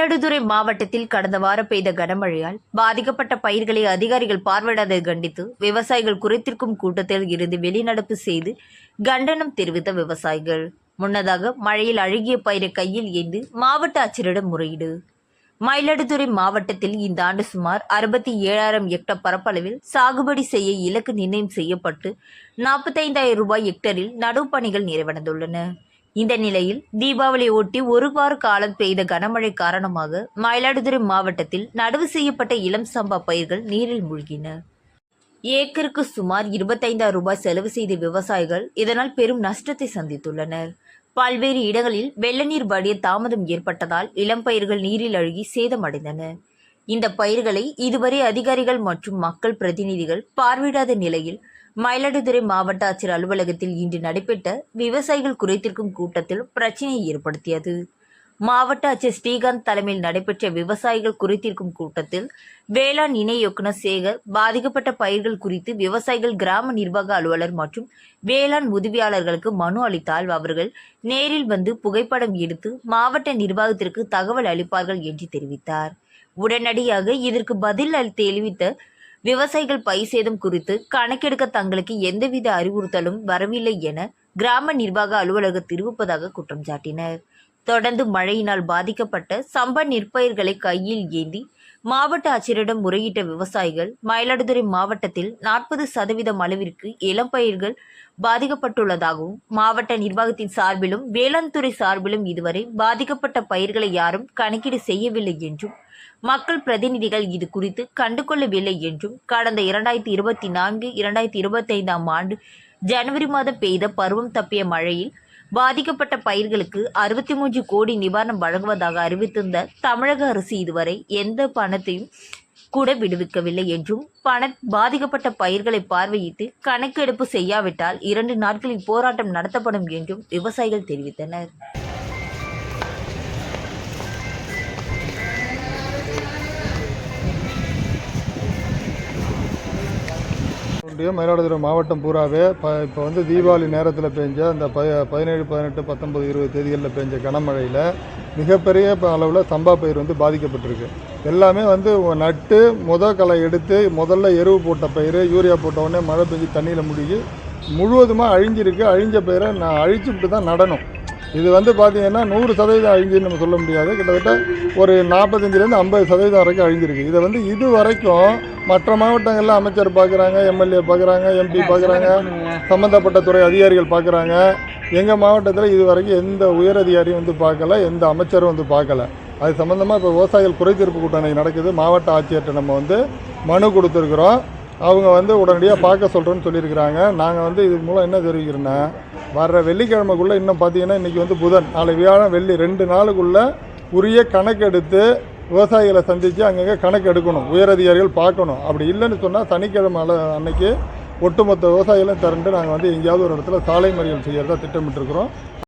மயிலாடுதுறை மாவட்டத்தில் கடந்த வாரம் பெய்த கனமழையால் பாதிக்கப்பட்ட பயிர்களை அதிகாரிகள் பார்வையிடாததை கண்டித்து விவசாயிகள் குறைத்திருக்கும் கூட்டத்தில் இருந்து வெளிநடப்பு செய்து கண்டனம் தெரிவித்த விவசாயிகள். முன்னதாக மழையில் அழுகிய பயிரை கையில் ஏந்து மாவட்ட ஆட்சியரிடம் முறையீடு. மயிலாடுதுறை மாவட்டத்தில் இந்த ஆண்டு சுமார் அறுபத்தி ஏழாயிரம் ஹெக்டர் பரப்பளவில் சாகுபடி செய்ய இலக்கு நிர்ணயம் செய்யப்பட்டு நாற்பத்தைந்தாயிரம் ரூபாய் ஹெக்டரில் நடவு பணிகள் நிறைவடைந்துள்ளன. இந்த நிலையில் தீபாவளியை ஒட்டி ஒரு வார காலம் பெய்த கனமழை காரணமாக மயிலாடுதுறை மாவட்டத்தில் நடவு செய்யப்பட்ட இளம் சம்பா பயிர்கள் நீரில் மூழ்கின. ஏக்கருக்கு சுமார் இருபத்தைந்தாயிரம் ரூபாய் செலவு செய்த விவசாயிகள் இதனால் பெரும் நஷ்டத்தை சந்தித்துள்ளனர். பல்வேறு இடங்களில் வெள்ள நீர் வடிய தாமதம் ஏற்பட்டதால் இளம் பயிர்கள் நீரில் அழுகி சேதமடைந்தன. இந்த பயிர்களை இதுவரை அதிகாரிகள் மற்றும் மக்கள் பிரதிநிதிகள் பார்வையிடாத நிலையில் மயிலாடுதுறை மாவட்ட ஆட்சியர் அலுவலகத்தில் இன்று நடைபெற்ற விவசாயிகள் குறைத்திருக்கும் கூட்டத்தில் பிரச்சினையை ஏற்படுத்தியது. மாவட்ட ஆட்சியர் ஸ்ரீகாந்த் தலைமையில் நடைபெற்ற விவசாயிகள் குறித்திருக்கும் கூட்டத்தில் வேளாண் இணை இயக்குநர் சேகர் பாதிக்கப்பட்ட பயிர்கள் குறித்து விவசாயிகள் கிராம நிர்வாக அலுவலர் மற்றும் வேளாண் உதவியாளர்களுக்கு மனு அளித்தால் அவர்கள் நேரில் வந்து புகைப்படம் எடுத்து மாவட்ட நிர்வாகத்திற்கு தகவல் அளிப்பார்கள் என்று தெரிவித்தார். உடனடியாக இதற்கு பதில் தெரிவித்த விவசாயிகள் பயிர் சேதம் குறித்து கணக்கெடுக்க தங்களுக்கு எந்தவித அறிவுறுத்தலும் வரவில்லை என கிராம நிர்வாக அலுவலகத்தில் இருப்பதாக குற்றம் சாட்டினர். தொடர்ந்து மழையினால் பாதிக்கப்பட்ட சம்ப நெற்பயிர்களை கையில் ஏந்தி மாவட்ட ஆட்சியரிடம் முறையிட்ட விவசாயிகள் மயிலாடுதுறை மாவட்டத்தில் நாற்பது சதவீதம் அளவிற்கு இளம் பயிர்கள் பாதிக்கப்பட்டுள்ளதாகவும் மாவட்ட நிர்வாகத்தின் சார்பிலும் வேளாண் துறை சார்பிலும் இதுவரை பாதிக்கப்பட்ட பயிர்களை யாரும் கணக்கீடு செய்யவில்லை என்றும் மக்கள் பிரதிநிதிகள் இது குறித்து கண்டுகொள்ளவில்லை என்றும் கடந்த இரண்டாயிரத்தி இருபத்தி நான்கு இரண்டாயிரத்தி இருபத்தைந்தாம் ஆண்டு ஜனவரி மாதம் பெய்த பருவம் தப்பிய மழையில் பாதிக்கப்பட்ட பயிர்களுக்கு அறுபத்தி மூன்று கோடி நிவாரணம் வழங்குவதாக அறிவித்திருந்த தமிழக அரசு இதுவரை எந்த பணத்தையும் கூட விடுவிக்கவில்லை என்றும் பண பாதிக்கப்பட்ட பயிர்களை பார்வையிட்டு கணக்கெடுப்பு செய்யாவிட்டால் இரண்டு நாட்களில் போராட்டம் நடத்தப்படும் என்றும் விவசாயிகள் தெரிவித்தனர். ஒன்றியம் மயிலாடுதுறை மாவட்டம் பூராவே ப இப்போ வந்து தீபாவளி நேரத்தில் பெஞ்ச அந்த ப பதினேழு பதினெட்டு பத்தொம்பது இருபது தேதிகளில் பெஞ்ச கனமழையில் மிகப்பெரிய அளவில் சம்பா பயிர் வந்து பாதிக்கப்பட்டிருக்கு. எல்லாமே வந்து நட்டு முத களை எடுத்து முதல்ல எருவு போட்ட பயிர் யூரியா போட்ட உடனே மழை பெஞ்சு தண்ணியில் முழுகி முழுவதுமாக அழிஞ்சிருக்கு. அழிஞ்ச பயிரை நான் அழிச்சுட்டு தான் நடணும். இது வந்து பார்த்தீங்கன்னா நூறு சதவீதம் அழிஞ்சுன்னு நம்ம சொல்ல முடியாது. கிட்டத்தட்ட ஒரு நாற்பத்தஞ்சிலேருந்து ஐம்பது சதவீதம் வரைக்கும் அழிஞ்சிருக்கு. இதை வந்து இது வரைக்கும் மற்ற மாவட்டங்களில் அமைச்சர் பார்க்குறாங்க எம்எல்ஏ பார்க்குறாங்க எம்பி பார்க்குறாங்க சம்மந்தப்பட்ட துறை அதிகாரிகள் பார்க்குறாங்க எங்கள் மாவட்டத்தில் இது வரைக்கும் எந்த உயர் அதிகாரியும் வந்து பார்க்கல எந்த அமைச்சரும் வந்து பார்க்கல அது சம்மந்தமாக இப்போ விவசாயிகள் குறைதீர்ப்பு கூட்டணி நடக்குது. மாவட்ட ஆட்சியர்கிட்ட நம்ம வந்து மனு கொடுத்துருக்குறோம். அவங்க வந்து உடனடியாக பார்க்க சொல்கிறேன்னு சொல்லியிருக்கிறாங்க. நாங்கள் வந்து இது மூலம் என்ன தெரிவிக்கிறோன்னா வர்ற வெள்ளிக்கிழமைக்குள்ளே இன்னும் பார்த்தீங்கன்னா இன்றைக்கி வந்து புதன். நாளை வியாழன் வெள்ளி ரெண்டு நாளுக்குள்ளே உரிய கணக்கெடுத்து விவசாயிகளை சந்தித்து அங்கங்கே கணக்கு எடுக்கணும் உயரதிகாரிகள் பார்க்கணும். அப்படி இல்லைன்னு சொன்னால் சனிக்கிழமை அன்னைக்கு ஒட்டுமொத்த விவசாயிகளும் திரண்டு நாங்கள் வந்து எங்கேயாவது ஒரு இடத்துல சாலை மறியல் செய்யறதா திட்டமிட்டுருக்கிறோம்.